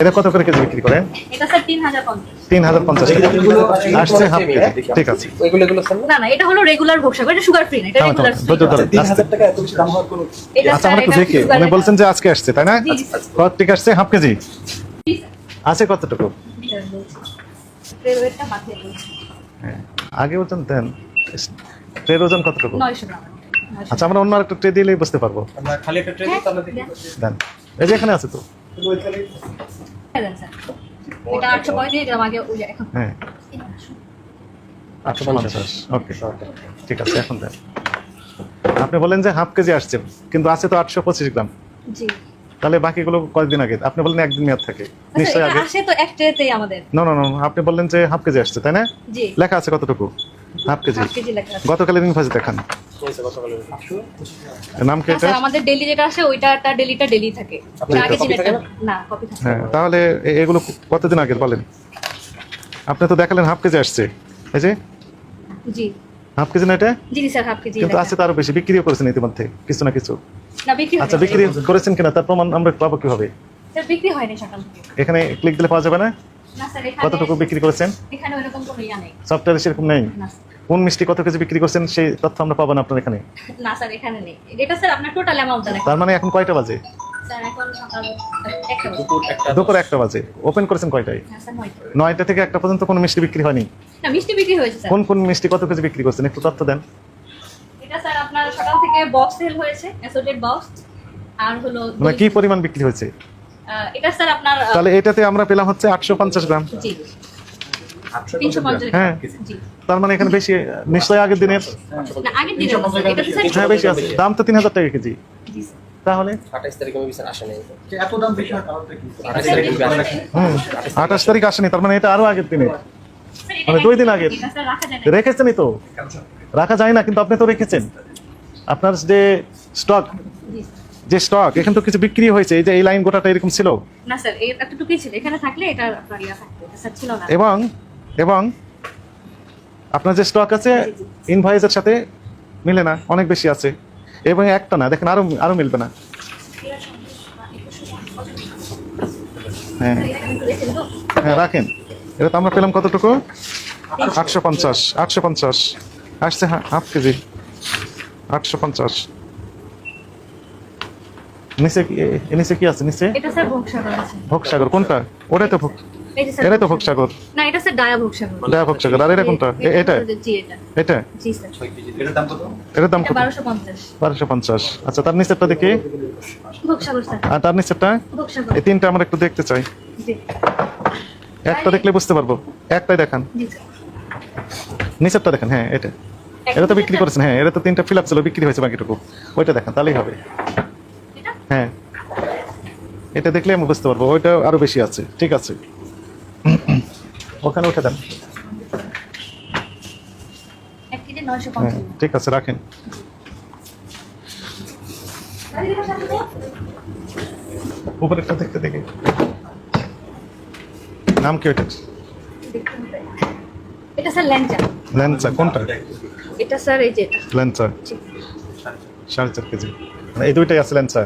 এটা কত করে কেজি বিক্রি করেন? এটা স্যার তিন হাজার পঞ্চাশ তিন হাজার পঞ্চাশ আসছে হাফ কেজি। ঠিক আছে। ওইগুলো এগুলো স্যার? না না এটা হলো রেগুলার ভোগসাগর এটা সুগার ফ্রি না এটা থামো, থামো, রেগুলার ধৈর্য ধরো, তিন আস্তে। হাজার টাকা এত বেশি দাম হওয়ার কোনো আচ্ছা আমরা একটু দেখি। উনি বলছেন যে আজকে আসছে তাই না? কত থেকে আসছে হাফ কেজি? আছে কতটুকু। হ্যাঁ আগে ওজন দেন। ট্রের ওজন কতটুকু? 900 গ্রাম। আচ্ছা আমরা অন্য একটা ট্রে দিলেই বুঝতে পারব। খালি একটা ট্রে হ্যাঁ, দিতে আমরা দেখি দেন। দেন। এই যে এখানে আছে তো। হ্যাঁ, দেন, স্যার। এটা 835 গ্রাম আগে এখন। হ্যাঁ। আটশো পঞ্চাশ। ওকে ঠিক আছে এখন দেন। আপনি বলেন যে হাফ কেজি আসছে কিন্তু আছে তো আটশো পঁচিশ গ্রাম। জি। তাহলে বাকিগুলো কয়েকদিন আগে? আপনি বললেন একদিন মেয়াদ থাকে। আচ্ছা, নিশ্চয়ই আগে। আসে তো এক ট্রেতেই আমাদের। না না না আপনি বললেন যে হাফ কেজি আসছে তাই না? জি। লেখা আছে কতটুকু? Half KG. হাফ কেজি লেখা আছে। গতকালের ইনভাইস দেখান। নাম কি এটা? আমাদের ডেলি যেটা আসে ওইটা একটা ডেলিটা ডেলি থাকে। আগে copy না কপি থাকে হ্যাঁ তাহলে এগুলো কতদিন আগে বলেন। আপনি তো দেখালেন হাফ কেজি আসছে। এই যে? জি। হাফ কেজি না এটা? জি জি, স্যার হাফ কেজি কিন্তু লেখা। আছে তো আরও বেশি। বিক্রিও করেছেন ইতিমধ্যে কিছু না কিছু। না বিক্রি আচ্ছা বিক্রি করেছেন কিনা? তার প্রমাণ আমরা পাবো কীভাবে? স্যার বিক্রি হয়নি সকাল থেকে। এখানে ক্লিক দিলে পাওয়া যাবে না? না স্যার এখানে কতটুকু বিক্রি করেছেন? এখানে ওইরকম কোনো ইয়া নেই। সফটওয়্যারে সেরকম নেই? না কোন মিষ্টি কত কেজি বিক্রি করছেন সেই তথ্য আমরা পাবো না আপনার এখানে। না স্যার এখানে নেই। এটা স্যার আপনার টোটাল অ্যামাউন্ট জানেন তার মানে এখন কয়টা বাজে? স্যার এখন সকাল একটা বাজে। দুপুর একটা বাজে। ওপেন করেছেন কয়টায়? নয়টা থেকে একটা পর্যন্ত কোনো মিষ্টি বিক্রি হয়নি? মিষ্টি বিক্রি হয়েছে কোন কোন মিষ্টি কত কেজি বিক্রি করছেন একটু তথ্য দেন। এটা স্যার আপনার সকাল থেকে বক্স সেল হয়েছে অ্যাসোটেড বক্স আর হলো মানে কি পরিমাণ বিক্রি হয়েছে? এটা স্যার আপনার তাহলে এটাতে আমরা পেলাম হচ্ছে আটশো পঞ্চাশ গ্রাম। জি। হ্যাঁ। তার মানে এখানে বেশি নিশ্চয়ই আগের দিনের আগের হ্যাঁ বেশি আছে। দাম তো তিন হাজার টাকা কেজি। তাহলে? আঠাশ তারিখ আসেনি। তার মানে এটা আরও আগের দিনে মানে দুই দিন আগে। রাখা যায় না। রেখেছেনই তো। রাখা যায় না কিন্তু আপনি তো রেখেছেন। আপনার যে স্টক যে স্টক এখানে তো কিছু বিক্রি হয়েছে এই যে এই লাইন গোটাটা এরকম ছিল। না স্যার এতটুকুই ছিল। এখানে থাকলে এটা আপনার ইয়া থাকতো এটা স্যার ছিল না। এবং এবং আপনার যে স্টক আছে ইনভয়েসের সাথে মিলে না অনেক বেশি আছে। এবং একটা না দেখেন আরও আরও মিলবে না। হ্যাঁ। হ্যাঁ রাখেন। এটা তো আমরা পেলাম কতটুকু? আটশো পঞ্চাশ আটশো পঞ্চাশ। আসছে হা- হাফ কেজি। আটশো পঞ্চাশ। নিচে নিচে কি আছে নিচে? ভোগসাগর কোনটা? ওটাই তো ভোগ এটাই তো ভোগসাগর না এটা স্যার ডায়া ভোগসাগর ডায়া ভোগসাগর আর এটা কোনটা? এটা জি এটা। এটা? জি স্যার। এটার দাম কত? এটার দাম কত? বারোশো পঞ্চাশ। বারোশো পঞ্চাশ। আচ্ছা তার নিচেরটা দেখি। ভোগসাগর স্যার। আর তার নিচেরটা? ভোগসাগর এই তিনটা আমরা একটু দেখতে চাই। জি। একটা দেখলে বুঝতে পারব। একটাই দেখান। জি স্যার। নিচেরটা দেখেন হ্যাঁ এটা। এটা তো বিক্রি করেছেন হ্যাঁ এটা তো তিনটা ফিল আপ ছিল বিক্রি হয়েছে বাকিটুকু। ওইটা দেখান তাহলেই হবে। এটা? হ্যাঁ। এটা দেখলে আমি বুঝতে পারব ওইটা আরও বেশি আছে। ঠিক আছে। ওখানে উঠে দেন। হ্যাঁ ঠিক আছে রাখেন। উপরেরটা দেখতে দেখি। নাম কি ওইটা এটা স্যার ল্যাংচা। ল্যান্সা কোনটা? এটা স্যার এই যে এটা। সাড়ে চার কেজি। এই দুইটাই আছে ল্যান্সা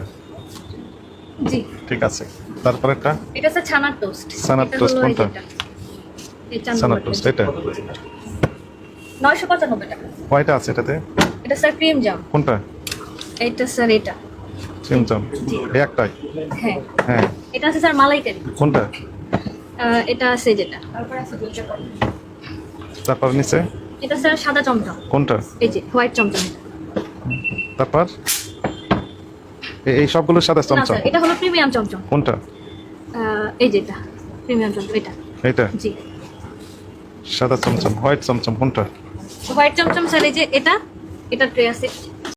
জি। ঠিক আছে। তারপর একটা এটা স্যার ছানার টোস্ট ছানার এই কোনটা? টোস্ট এটা? নয়শো পঁচানব্বই টাকা কয়টা আছে এটাতে? এটা স্যার ক্রিম জাম। কোনটা? এটা স্যার এটা। চিমচাম এই একটাই? হ্যাঁ। হ্যাঁ। এটা আছে স্যার মালাইকারি কোনটা? এটা আছে যেটা। তারপরে নিচে? এটা স্যার সাদা চমচম। কোনটা? এই যে হোয়াইট চমচম। তারপর? এই সবগুলো সাদা চমচম। এটা হলো প্রিমিয়াম চমচম। কোনটা? এই যেটা প্রিমিয়াম চমচম এটা। এইটা? জি। সাদা চমচম হোয়াইট চমচম কোনটা? হোয়াইট চমচম স্যার এই যে এটা এটা ট্রে আছে